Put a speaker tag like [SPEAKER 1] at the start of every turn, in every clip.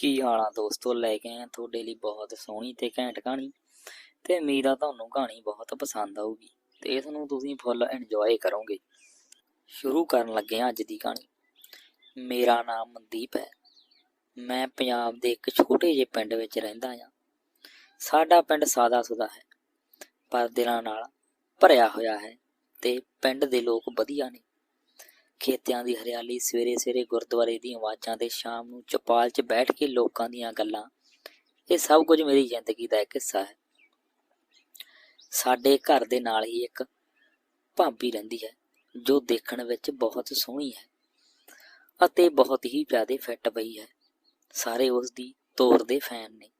[SPEAKER 1] ਕੀ ਹਾਲ ਆ ਦੋਸਤੋ? ਲੈ ਕੇ ਆਏ ਆ ਤੁਹਾਡੇ ਲਈ ਬਹੁਤ ਸੋਹਣੀ ਤੇ ਘੈਂਟ ਕਹਾਣੀ ਤੇ ਉਮੀਦ ਆ ਤੁਹਾਨੂੰ ਕਹਾਣੀ ਬਹੁਤ ਪਸੰਦ ਆਊਗੀ ਤੇ ਇਸ ਨੂੰ ਤੁਸੀਂ ਫੁੱਲ ਇੰਜੋਏ ਕਰੋਗੇ। ਸ਼ੁਰੂ ਕਰਨ ਲੱਗੇ ਹਾਂ ਅੱਜ ਦੀ ਕਹਾਣੀ। ਮੇਰਾ ਨਾਮ ਮਨਦੀਪ ਹੈ। ਮੈਂ ਪੰਜਾਬ ਦੇ ਇੱਕ ਛੋਟੇ ਜਿਹੇ ਪਿੰਡ ਵਿੱਚ ਰਹਿੰਦਾ ਹਾਂ ਸਾਡਾ ਪਿੰਡ ਸਾਦਾ ਸੁਦਾ ਹੈ। ਪਰ ਦਿਲਾਂ ਨਾਲ ਭਰਿਆ ਹੋਇਆ ਹੈ ਤੇ ਪਿੰਡ ਦੇ ਲੋਕ ਵਧੀਆ ਨੇ। ਖੇਤਿਆਂ ਦੀ ਹਰਿਆਲੀ ਸਵੇਰੇ ਸਵੇਰੇ ਗੁਰਦੁਆਰੇ ਦੀਆਂ ਆਵਾਜ਼ਾਂ ਤੇ ਸ਼ਾਮ ਨੂੰ ਚਪਾਲ 'ਚ ਬੈਠ ਕੇ ਲੋਕਾਂ ਦੀਆਂ ਗੱਲਾਂ, ਇਹ ਸਭ ਕੁਝ ਮੇਰੀ ਜ਼ਿੰਦਗੀ ਦਾ ਇੱਕ ਹਿੱਸਾ ਹੈ। ਸਾਡੇ ਘਰ ਦੇ ਨਾਲ ਹੀ ਇੱਕ ਭਾਬੀ ਰਹਿੰਦੀ ਹੈ, ਜੋ ਦੇਖਣ ਵਿੱਚ ਬਹੁਤ ਸੋਹਣੀ ਹੈ ਅਤੇ ਬਹੁਤ ਹੀ ਜ਼ਿਆਦਾ ਫਿੱਟ ਪਈ ਹੈ। ਸਾਰੇ ਉਸ ਦੀ ਤੋਰ ਦੇ ਫੈਨ ਨੇ।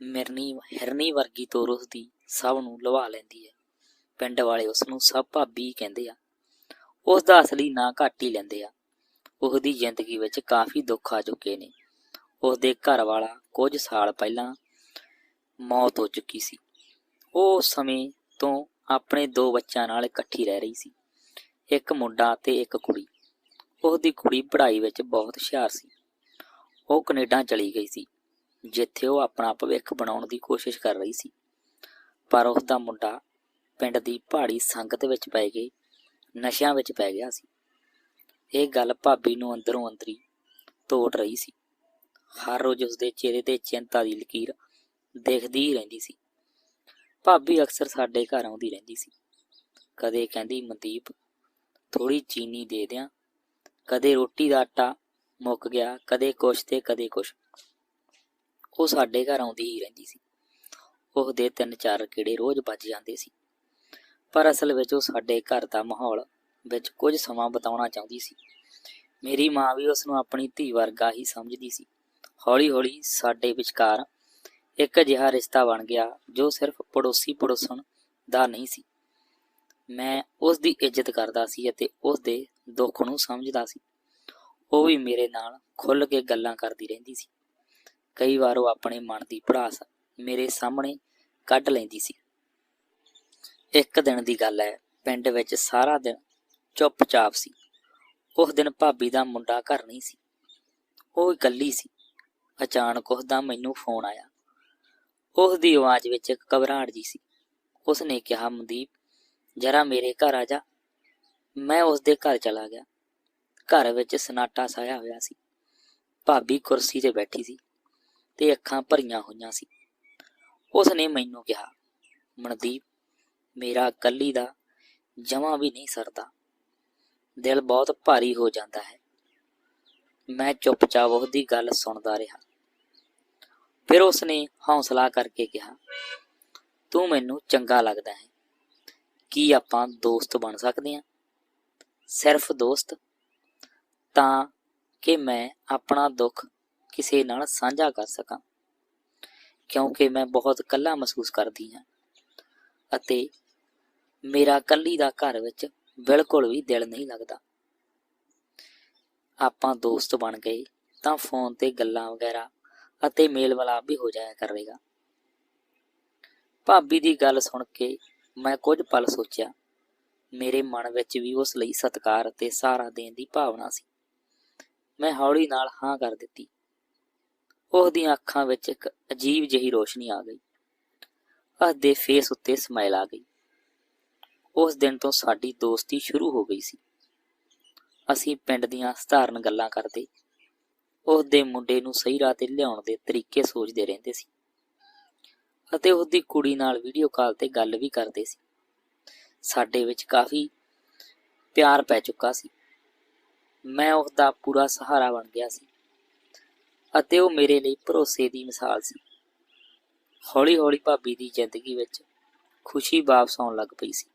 [SPEAKER 1] ਮਿਰਨੀ, ਹਿਰਨੀ ਵਰਗੀ ਤੋਰ ਉਸ ਦੀ ਸਭ ਨੂੰ ਲਵਾ ਲੈਂਦੀ ਹੈ। ਪਿੰਡ ਵਾਲੇ ਉਸ ਨੂੰ ਸਭ ਭਾਬੀ ਕਹਿੰਦੇ ਆ। ਉਸ ਦਾ ਅਸਲੀ ਨਾਂ ਘੱਟ ਹੀ ਲੈਂਦੇ ਆ। ਉਸ ਦੀ ਜ਼ਿੰਦਗੀ ਵਿੱਚ ਕਾਫੀ ਦੁੱਖ ਆ ਚੁੱਕੇ ਨੇ। ਉਸ ਦੇ ਘਰ ਵਾਲਾ ਕੁਝ ਸਾਲ ਪਹਿਲਾਂ ਮੌਤ ਹੋ ਚੁੱਕੀ ਸੀ। ਉਹ ਉਸ ਸਮੇਂ ਤੋਂ ਆਪਣੇ ਦੋ ਬੱਚਿਆਂ ਨਾਲ ਇਕੱਠੀ ਰਹਿ ਰਹੀ ਸੀ। ਇੱਕ ਮੁੰਡਾ ਤੇ ਇੱਕ ਕੁੜੀ। ਉਸ ਦੀ ਕੁੜੀ ਪੜ੍ਹਾਈ ਵਿੱਚ ਬਹੁਤ ਹੁਸ਼ਿਆਰ ਸੀ। ਉਹ ਕੈਨੇਡਾ ਚਲੀ ਗਈ ਸੀ, ਜਿੱਥੇ ਉਹ ਆਪਣਾ ਭਵਿੱਖ ਬਣਾਉਣ ਦੀ ਕੋਸ਼ਿਸ਼ ਕਰ ਰਹੀ ਸੀ। ਪਰ ਉਸ ਦਾ ਮੁੰਡਾ ਪਿੰਡ ਦੀ ਪਹਾੜੀ ਸੰਗਤ ਵਿੱਚ ਪੈ ਕੇ ਨਸ਼ਿਆਂ ਵਿੱਚ ਪੈ ਗਿਆ ਸੀ। ਇਹ ਗੱਲ ਭਾਬੀ ਨੂੰ ਅੰਦਰੋਂ ਅੰਦਰੀ ਤੋੜ ਰਹੀ ਸੀ। ਹਰ ਰੋਜ਼ ਉਸਦੇ ਚਿਹਰੇ ਤੇ ਚਿੰਤਾ ਦੀ ਲਕੀਰ ਦੇਖਦੀ ਹੀ ਰਹਿੰਦੀ ਸੀ। ਭਾਬੀ ਅਕਸਰ ਸਾਡੇ ਘਰ ਆਉਂਦੀ ਰਹਿੰਦੀ ਸੀ। ਕਦੇ ਕਹਿੰਦੀ, ਮਨਦੀਪ ਥੋੜੀ ਚੀਨੀ ਦੇ ਦਿਆਂ। ਕਦੇ ਰੋਟੀ ਦਾ ਆਟਾ ਮੁੱਕ ਗਿਆ, ਕਦੇ ਕੁਛ ਤੇ ਕਦੇ ਕੁਛ। ਉਹ ਸਾਡੇ ਘਰ ਆਉਂਦੀ ਹੀ ਰਹਿੰਦੀ ਸੀ। ਉਹ ਤਿੰਨ ਚਾਰ ਕੀੜੇ ਰੋਜ਼ ਵੱਜ ਜਾਂਦੇ ਸੀ। ਪਰ ਅਸਲ ਵਿੱਚ ਉਹ ਸਾਡੇ ਘਰ ਦਾ ਮਾਹੌਲ ਵਿੱਚ ਕੁਝ ਸਮਾਂ ਬਿਤਾਉਣਾ ਚਾਹੁੰਦੀ ਸੀ। ਮੇਰੀ ਮਾਂ ਵੀ ਉਸ ਨੂੰ ਆਪਣੀ ਧੀ ਵਰਗਾ ਹੀ ਸਮਝਦੀ ਸੀ। ਹੌਲੀ-ਹੌਲੀ ਸਾਡੇ ਵਿਚਕਾਰ ਇੱਕ ਅਜਿਹਾ ਰਿਸ਼ਤਾ ਬਣ ਗਿਆ ਜੋ ਸਿਰਫ ਪੜੋਸੀ ਪੜੋਸਣ ਦਾ ਨਹੀਂ ਸੀ। ਮੈਂ ਉਸ ਦੀ ਇੱਜ਼ਤ ਕਰਦਾ ਸੀ ਅਤੇ ਉਸ ਦੇ ਦੁੱਖ ਨੂੰ ਸਮਝਦਾ ਸੀ। ਉਹ ਵੀ ਮੇਰੇ ਨਾਲ ਖੁੱਲ ਕੇ ਗੱਲਾਂ ਕਰਦੀ ਰਹਿੰਦੀ ਸੀ। ਕਈ ਵਾਰ ਉਹ ਆਪਣੇ ਮਨ ਦੀ ਭੜਾਸ ਮੇਰੇ ਸਾਹਮਣੇ ਕੱਢ ਲੈਂਦੀ ਸੀ। ਇੱਕ ਦਿਨ ਦੀ ਗੱਲ ਹੈ, ਪਿੰਡ ਵਿੱਚ ਸਾਰਾ ਦਿਨ ਚੁੱਪਚਾਪ ਸੀ। ਉਸ ਦਿਨ ਭਾਬੀ ਦਾ ਮੁੰਡਾ ਘਰ ਨਹੀਂ ਸੀ। ਉਹ ਇਕੱਲੀ ਸੀ। ਅਚਾਨਕ ਉਸ ਦਾ ਮੈਨੂੰ ਫੋਨ ਆਇਆ। ਉਸ ਦੀ ਆਵਾਜ਼ ਵਿੱਚ ਇੱਕ ਘਬਰਾਹਟ ਜੀ ਸੀ। ਉਸ ਨੇ ਕਿਹਾ, ਮਨਦੀਪ, ਜਰਾ ਮੇਰੇ ਘਰ ਆ ਜਾ। ਮੈਂ ਉਸ ਦੇ ਘਰ ਚਲਾ ਗਿਆ। ਘਰ ਵਿੱਚ ਸਨਾਟਾ ਸਾਇਆ ਹੋਇਆ ਸੀ। ਭਾਬੀ ਕੁਰਸੀ ਤੇ ਬੈਠੀ ਸੀ ਤੇ ਅੱਖਾਂ ਭਰੀਆਂ ਹੋਈਆਂ ਸੀ। ਉਸ ਨੇ ਮੈਨੂੰ ਕਿਹਾ, ਮਨਦੀਪ ਮੇਰਾ ਕੱਲੀ ਦਾ ਜਮਾ ਵੀ ਨਹੀਂ ਸਰਦਾ। ਦਿਲ ਬਹੁਤ ਭਾਰੀ ਹੋ ਜਾਂਦਾ ਹੈ। ਮੈਂ ਚੁੱਪਚਾਪ ਉਹਦੀ ਗੱਲ ਸੁਣਦਾ ਰਿਹਾ। ਫਿਰ ਉਸਨੇ ਹੌਸਲਾ ਕਰਕੇ ਕਿਹਾ, ਤੂੰ ਮੈਨੂੰ ਚੰਗਾ ਲੱਗਦਾ ਹੈ। ਕੀ ਆਪਾਂ ਦੋਸਤ ਬਣ ਸਕਦੇ ਹਾਂ? ਸਿਰਫ ਦੋਸਤ? ਤਾਂ ਕਿ ਮੈਂ ਆਪਣਾ ਦੁੱਖ ਕਿਸੇ ਨਾਲ ਸਾਂਝਾ ਕਰ ਸਕਾਂ। ਕਿਉਂਕਿ ਮੈਂ ਬਹੁਤ ਇਕੱਲਾ ਮਹਿਸੂਸ ਕਰਦੀ ਹਾਂ ਅਤੇ ਮੇਰਾ ਕੱਲੀ ਦਾ ਘਰ ਵਿੱਚ ਬਿਲਕੁਲ ਵੀ ਦਿਲ ਨਹੀਂ ਲੱਗਦਾ। ਆਪਾਂ ਦੋਸਤ ਬਣ ਗਏ ਤਾਂ ਫੋਨ ਤੇ ਗੱਲਾਂ ਵਗੈਰਾ ਅਤੇ ਮੇਲ ਮਿਲਾਪ ਵੀ ਹੋ ਜਾਇਆ ਕਰੇਗਾ। ਭਾਬੀ ਦੀ ਗੱਲ ਸੁਣ ਕੇ ਮੈਂ ਕੁਝ ਪਲ ਸੋਚਿਆ। ਮੇਰੇ ਮਨ ਵਿੱਚ ਵੀ ਉਸ ਲਈ ਸਤਿਕਾਰ ਅਤੇ ਸਹਾਰਾ ਦੇਣ ਦੀ ਭਾਵਨਾ ਸੀ। ਮੈਂ ਹੌਲੀ ਨਾਲ ਹਾਂ ਕਰ ਦਿੱਤੀ। ਉਸ ਦੀਆਂ ਅੱਖਾਂ ਵਿੱਚ ਇੱਕ ਅਜੀਬ ਜਿਹੀ ਰੋਸ਼ਨੀ ਆ ਗਈ। ਉਸ ਦੇ ਫੇਸ ਉੱਤੇ ਸਮਾਈਲ ਆ ਗਈ। ਉਸ ਦਿਨ ਤੋਂ ਸਾਡੀ ਦੋਸਤੀ ਸ਼ੁਰੂ ਹੋ ਗਈ ਸੀ। ਅਸੀਂ ਪਿੰਡ ਦੀਆਂ ਸਧਾਰਨ ਗੱਲਾਂ ਕਰਦੇ, ਉਸ ਦੇ ਮੁੰਡੇ ਨੂੰ ਸਹੀ ਰਾਹ ਤੇ ਲਿਆਉਣ ਦੇ ਤਰੀਕੇ ਸੋਚਦੇ ਰਹਿੰਦੇ ਸੀ ਅਤੇ ਉਸ ਦੀ ਕੁੜੀ ਨਾਲ ਵੀਡੀਓ ਕਾਲ ਤੇ ਗੱਲ ਵੀ ਕਰਦੇ ਸੀ। ਸਾਡੇ ਵਿੱਚ ਕਾਫੀ ਪਿਆਰ ਪੈ ਚੁੱਕਾ ਸੀ। ਮੈਂ ਉਸ ਦਾ ਪੂਰਾ ਸਹਾਰਾ ਬਣ ਗਿਆ ਸੀ ਅਤੇ ਉਹ ਮੇਰੇ ਲਈ ਭਰੋਸੇ ਦੀ ਮਿਸਾਲ ਸੀ। ਹੌਲੀ-ਹੌਲੀ ਭਾਬੀ ਦੀ ਜ਼ਿੰਦਗੀ ਵਿੱਚ ਖੁਸ਼ੀ ਵਾਪਸ ਆਉਣ ਲੱਗ ਪਈ ਸੀ।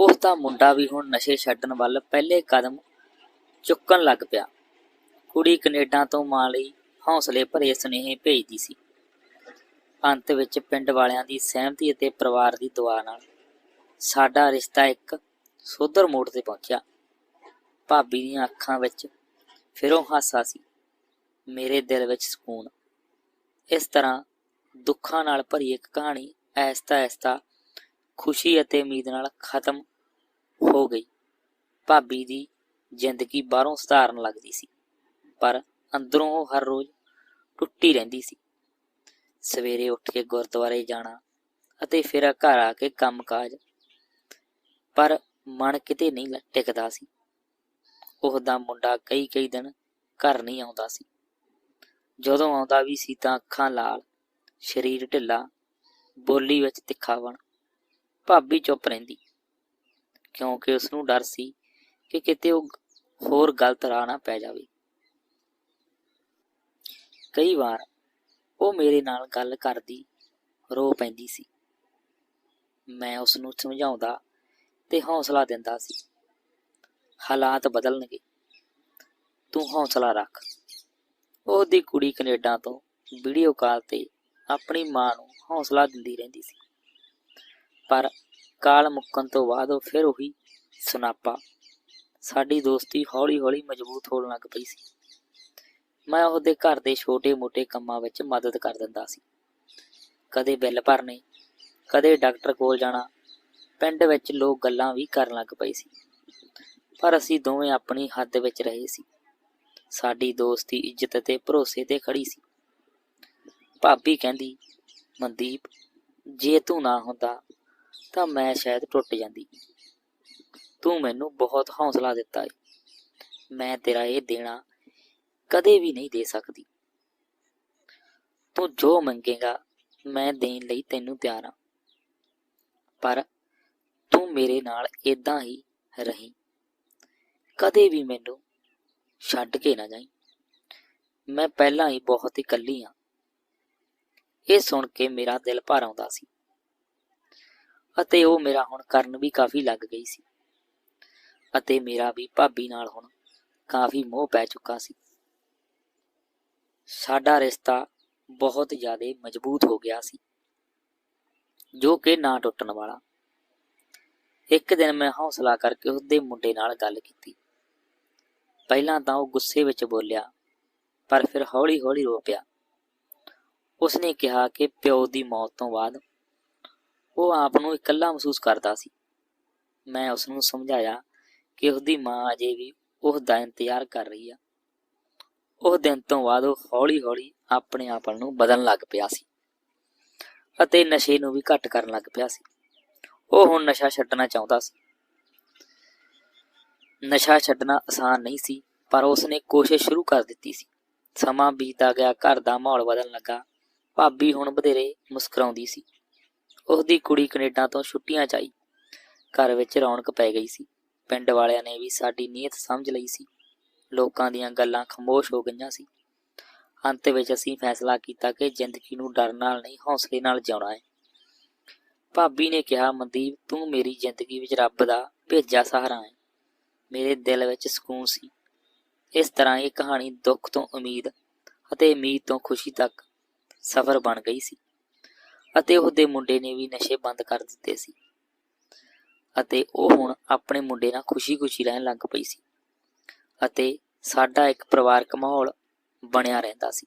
[SPEAKER 1] ਉਸ ਦਾ ਮੁੰਡਾ ਵੀ ਹੁਣ ਨਸ਼ੇ ਛੱਡਣ ਵੱਲ ਪਹਿਲੇ ਕਦਮ ਚੁੱਕਣ ਲੱਗ ਪਿਆ। ਕੁੜੀ ਕੈਨੇਡਾ ਤੋਂ ਮਾਂ ਲਈ ਹੌਸਲੇ ਭਰੇ ਸੁਨੇਹੇ ਭੇਜਦੀ ਸੀ। ਅੰਤ ਵਿੱਚ ਪਿੰਡ ਵਾਲਿਆਂ ਦੀ ਸਹਿਮਤੀ ਅਤੇ ਪਰਿਵਾਰ ਦੀ ਦੁਆ ਨਾਲ ਸਾਡਾ ਰਿਸ਼ਤਾ ਇੱਕ ਸੋਧਰ ਮੋੜ ਤੇ ਪਹੁੰਚਿਆ। ਭਾਬੀ ਦੀਆਂ ਅੱਖਾਂ ਵਿੱਚ ਫਿਰੋਂ ਹਾਸਾ ਸੀ। ਮੇਰੇ ਦਿਲ ਵਿੱਚ ਸਕੂਨ। ਇਸ ਤਰ੍ਹਾਂ ਦੁੱਖਾਂ ਨਾਲ ਭਰੀ ਇੱਕ ਕਹਾਣੀ ਐਸਤਾ ਐਸਤਾ ਖੁਸ਼ੀ ਅਤੇ ਉਮੀਦ ਨਾਲ ਖਤਮ ਹੋ ਗਈ। ਭਾਬੀ ਦੀ ਜ਼ਿੰਦਗੀ ਬਾਹਰੋਂ ਸਧਾਰਨ ਲੱਗਦੀ ਸੀ, ਪਰ ਅੰਦਰੋਂ ਉਹ ਹਰ ਰੋਜ਼ ਟੁੱਟੀ ਰਹਿੰਦੀ ਸੀ। ਸਵੇਰੇ ਉੱਠ ਕੇ ਗੁਰਦੁਆਰੇ ਜਾਣਾ ਅਤੇ ਫਿਰ ਘਰ ਆ ਕੇ ਕੰਮਕਾਜ, ਪਰ ਮਨ ਕਿਤੇ ਨਹੀਂ ਟਿਕਦਾ ਸੀ। ਉਹਦਾ ਮੁੰਡਾ ਕਈ ਕਈ ਦਿਨ ਘਰ ਨਹੀਂ ਆਉਂਦਾ ਸੀ। ਜਦੋਂ ਆਉਂਦਾ ਵੀ ਸੀ ਤਾਂ ਅੱਖਾਂ ਲਾਲ, ਸਰੀਰ ਢਿੱਲਾ, ਬੋਲੀ ਵਿੱਚ ਤਿੱਖਾਪਣ ਭਾਬੀ ਚੁੱਪ ਰਹਿੰਦੀ। ਕਿਉਂਕਿ ਉਸ ਨੂੰ ਡਰ ਸੀ ਕਿ ਕਿਤੇ ਉਹ ਹੋਰ ਗਲਤ ਰਾਹ ਨਾ ਪੈ ਜਾਵੇ। ਕਈ ਵਾਰ ਉਹ ਮੇਰੇ ਨਾਲ ਗੱਲ ਕਰਦੀ ਰੋ ਪੈਂਦੀ ਸੀ। ਮੈਂ ਉਸ ਨੂੰ ਸਮਝਾਉਂਦਾ ਤੇ ਹੌਸਲਾ ਦਿੰਦਾ ਸੀ। ਹਾਲਾਤ ਬਦਲਣਗੇ। ਤੂੰ ਹੌਸਲਾ ਰੱਖ। ਉਹਦੀ ਕੁੜੀ ਕੈਨੇਡਾ ਤੋਂ ਵੀਡੀਓ ਕਾਲ ਤੇ ਆਪਣੀ ਮਾਂ ਨੂੰ ਹੌਸਲਾ ਦਿੰਦੀ ਰਹਿੰਦੀ ਸੀ। ਪਰ ਕਾਲ ਮੁੱਕਣ ਤੋਂ ਬਾਅਦ ਉਹ ਫਿਰ ਉਹੀ ਸੁਨਾਪਾ। ਸਾਡੀ ਦੋਸਤੀ ਹੌਲੀ-ਹੌਲੀ ਮਜ਼ਬੂਤ ਹੋਣ ਲੱਗ ਪਈ ਸੀ। ਮੈਂ ਉਹਦੇ ਘਰ ਦੇ ਛੋਟੇ-ਮੋਟੇ ਕੰਮਾਂ ਵਿੱਚ ਮਦਦ ਕਰ ਦਿੰਦਾ ਸੀ। ਕਦੇ ਬਿੱਲ ਭਰਨੇ, ਕਦੇ ਡਾਕਟਰ ਕੋਲ ਜਾਣਾ, ਪਿੰਡ ਵਿੱਚ ਲੋਕ ਗੱਲਾਂ ਵੀ ਕਰਨ ਲੱਗ ਪਏ ਸੀ। ਪਰ ਅਸੀਂ ਦੋਵੇਂ ਆਪਣੀ ਹੱਦ ਵਿੱਚ ਰਹੇ ਸੀ। ਸਾਡੀ ਦੋਸਤੀ ਇੱਜ਼ਤ ਤੇ ਭਰੋਸੇ ਤੇ ਖੜੀ ਸੀ। ਭਾਬੀ ਕਹਿੰਦੀ, ਮਨਦੀਪ, ਜੇ ਤੂੰ ਨਾ ਹੁੰਦਾ ਤਾਂ ਮੈਂ ਸ਼ਾਇਦ ਟੁੱਟ ਜਾਂਦੀ। ਤੂੰ ਮੈਨੂੰ ਬਹੁਤ ਹੌਸਲਾ ਦਿੱਤਾ ਏ। ਮੈਂ ਤੇਰਾ ਇਹ ਦੇਣਾ ਕਦੇ ਵੀ ਨਹੀਂ ਦੇ ਸਕਦੀ। ਤੂੰ ਜੋ ਮੰਗੇਗਾ ਮੈਂ ਦੇਣ ਲਈ ਤੈਨੂੰ ਤਿਆਰ ਹਾਂ ਪਰ ਤੂੰ ਮੇਰੇ ਨਾਲ ਇਦਾਂ ਹੀ ਰਹੀਂ। ਕਦੇ ਵੀ ਮੈਨੂੰ ਛੱਡ ਕੇ ਨਾ ਜਾਈਂ। ਮੈਂ ਪਹਿਲਾਂ ਹੀ ਬਹੁਤ ਇਕੱਲੀ ਹਾਂ ਇਹ ਸੁਣ ਕੇ ਮੇਰਾ ਦਿਲ ਭਰ ਆਉਂਦਾ ਸੀ। ਅਤੇ ਉਹ ਮੇਰਾ ਹੁਣ ਕਰਨ ਵੀ ਕਾਫੀ ਲੱਗ ਗਈ ਸੀ। ਅਤੇ ਮੇਰਾ ਵੀ ਭਾਬੀ ਨਾਲ ਹੁਣ ਕਾਫੀ ਮੋਹ ਪੈ ਚੁੱਕਾ ਸੀ। ਸਾਡਾ ਰਿਸ਼ਤਾ ਬਹੁਤ ਜ਼ਿਆਦਾ ਮਜ਼ਬੂਤ ਹੋ ਗਿਆ ਸੀ, ਜੋ ਕਿ ਨਾ ਟੁੱਟਣ ਵਾਲਾ। ਇੱਕ ਦਿਨ ਮੈਂ ਹੌਸਲਾ ਕਰਕੇ ਉਸਦੇ ਮੁੰਡੇ ਨਾਲ ਗੱਲ ਕੀਤੀ। ਪਹਿਲਾਂ ਤਾਂ ਉਹ ਗੁੱਸੇ ਵਿੱਚ ਬੋਲਿਆ, ਪਰ ਫਿਰ ਹੌਲੀ-ਹੌਲੀ ਰੋ ਪਿਆ। ਉਸਨੇ ਕਿਹਾ ਕਿ ਪਿਓ ਦੀ ਮੌਤ ਤੋਂ ਬਾਅਦ ਉਹ ਆਪ ਨੂੰ ਇਕੱਲਾ ਮਹਿਸੂਸ ਕਰਦਾ ਸੀ। ਮੈਂ ਉਸ ਨੂੰ ਸਮਝਾਇਆ ਕਿ ਉਹਦੀ ਮਾਂ ਅਜੇ ਵੀ ਉਸ ਦਾ ਇੰਤਜ਼ਾਰ ਕਰ ਰਹੀ ਆ। ਉਹ ਦਿਨ ਤੋਂ ਬਾਅਦ ਉਹ ਹੌਲੀ-ਹੌਲੀ ਆਪਣੇ ਆਪ ਨੂੰ ਬਦਲਣ ਲੱਗ ਪਿਆ ਸੀ ਅਤੇ ਨਸ਼ੇ ਨੂੰ ਵੀ ਘੱਟ ਕਰਨ ਲੱਗ ਪਿਆ ਸੀ। ਉਹ ਹੁਣ ਨਸ਼ਾ ਛੱਡਣਾ ਚਾਹੁੰਦਾ ਸੀ। ਨਸ਼ਾ ਛੱਡਣਾ ਆਸਾਨ ਨਹੀਂ ਸੀ, ਪਰ ਉਸਨੇ ਕੋਸ਼ਿਸ਼ ਸ਼ੁਰੂ ਕਰ ਦਿੱਤੀ ਸੀ। ਸਮਾਂ ਬੀਤਦਾ ਗਿਆ, ਘਰ ਦਾ ਮਾਹੌਲ ਬਦਲਣ ਲੱਗਾ। ਭਾਬੀ ਹੁਣ ਬਥੇਰੇ ਮੁਸਕਰਾਉਂਦੀ ਸੀ। ਉਹਦੀ ਕੁੜੀ ਕੈਨੇਡਾ ਤੋਂ ਛੁੱਟੀਆਂ 'ਚ ਆਈ। ਘਰ ਵਿੱਚ ਰੌਣਕ ਪੈ ਗਈ ਸੀ। ਪਿੰਡ ਵਾਲਿਆਂ ਨੇ ਵੀ ਸਾਡੀ ਨੀਅਤ ਸਮਝ ਲਈ ਸੀ। ਲੋਕਾਂ ਦੀਆਂ ਗੱਲਾਂ ਖਮੋਸ਼ ਹੋ ਗਈਆਂ ਸੀ। ਅੰਤ ਵਿੱਚ ਅਸੀਂ ਫੈਸਲਾ ਕੀਤਾ ਕਿ ਜ਼ਿੰਦਗੀ ਨੂੰ ਡਰ ਨਾਲ ਨਹੀਂ, ਹੌਸਲੇ ਨਾਲ ਜਿਉਣਾ ਹੈ। ਭਾਬੀ ਨੇ ਕਿਹਾ, ਮਨਦੀਪ, ਤੂੰ ਮੇਰੀ ਜ਼ਿੰਦਗੀ ਵਿੱਚ ਰੱਬ ਦਾ ਭੇਜਿਆ ਸਹਾਰਾ ਹੈ। ਮੇਰੇ ਦਿਲ ਵਿੱਚ ਸਕੂਨ ਸੀ। ਇਸ ਤਰ੍ਹਾਂ ਇਹ ਕਹਾਣੀ ਦੁੱਖ ਤੋਂ ਉਮੀਦ ਅਤੇ ਉਮੀਦ ਤੋਂ ਖੁਸ਼ੀ ਤੱਕ ਸਫ਼ਰ ਬਣ ਗਈ ਸੀ। ਅਤੇ ਉਹਦੇ ਮੁੰਡੇ ਨੇ ਵੀ ਨਸ਼ੇ ਬੰਦ ਕਰ ਦਿੱਤੇ ਸੀ। ਅਤੇ ਉਹ ਹੁਣ ਆਪਣੇ ਮੁੰਡੇ ਨਾਲ ਖੁਸ਼ੀ-ਖੁਸ਼ੀ ਰਹਿਣ ਲੱਗ ਪਈ ਸੀ। ਅਤੇ ਸਾਡਾ ਇੱਕ ਪਰਿਵਾਰਕ ਮਾਹੌਲ ਬਣਿਆ ਰਹਿੰਦਾ ਸੀ।